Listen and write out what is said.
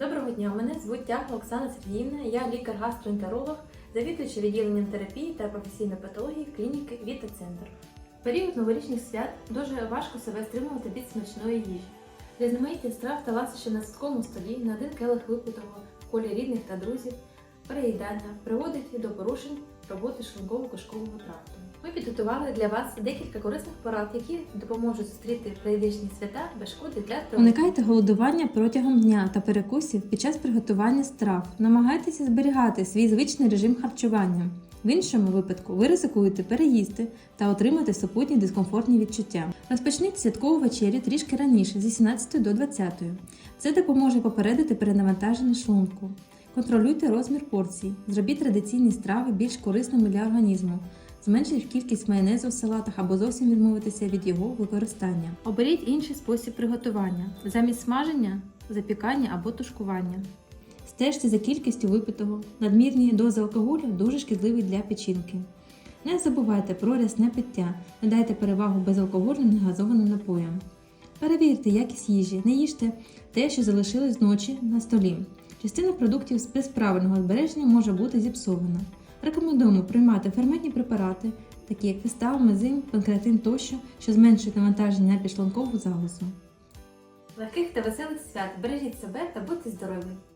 Доброго дня, мене звуть Тягла Оксана Сергіївна, я лікар-гастроентеролог, завідуюча відділенням терапії та професійної патології клініки Віта Центр. В період новорічних свят дуже важко себе стримувати від смачної їжі. Різноманіття страв та ласощі на святковому столі на один келих випитого в колі рідних та друзів, переїдання приводить до порушень роботи шлунково-кишкового тракту. Ми підготували для вас декілька корисних порад, які допоможуть зустріти прийдешні свята без шкоди для здоров'я. Уникайте голодування протягом дня та перекусів під час приготування страв. Намагайтеся зберігати свій звичний режим харчування. В іншому випадку ви ризикуєте переїсти та отримати супутні дискомфортні відчуття. Розпочніть святкову вечерю трішки раніше, з 17 до 20. Це допоможе попередити перенавантаження шлунку. Контролюйте розмір порцій. Зробіть традиційні страви більш корисними для організму. Зменшіть кількість майонезу в салатах або зовсім відмовитися від його використання. Оберіть інший спосіб приготування замість смаження, запікання або тушкування. Стежте за кількістю випитого. Надмірні дози алкоголю дуже шкідливі для печінки. Не забувайте про рясне пиття, не дайте перевагу безалкогольним негазованим напоям. Перевірте якість їжі, не їжте те, що залишилось з ночі на столі. Частина продуктів без правильного збереження може бути зіпсована. Рекомендуємо приймати ферментні препарати, такі як фістал, мезим, панкреатин тощо, що зменшують навантаження на підшлункову залозу. Легких та веселих свят! Бережіть себе та будьте здорові!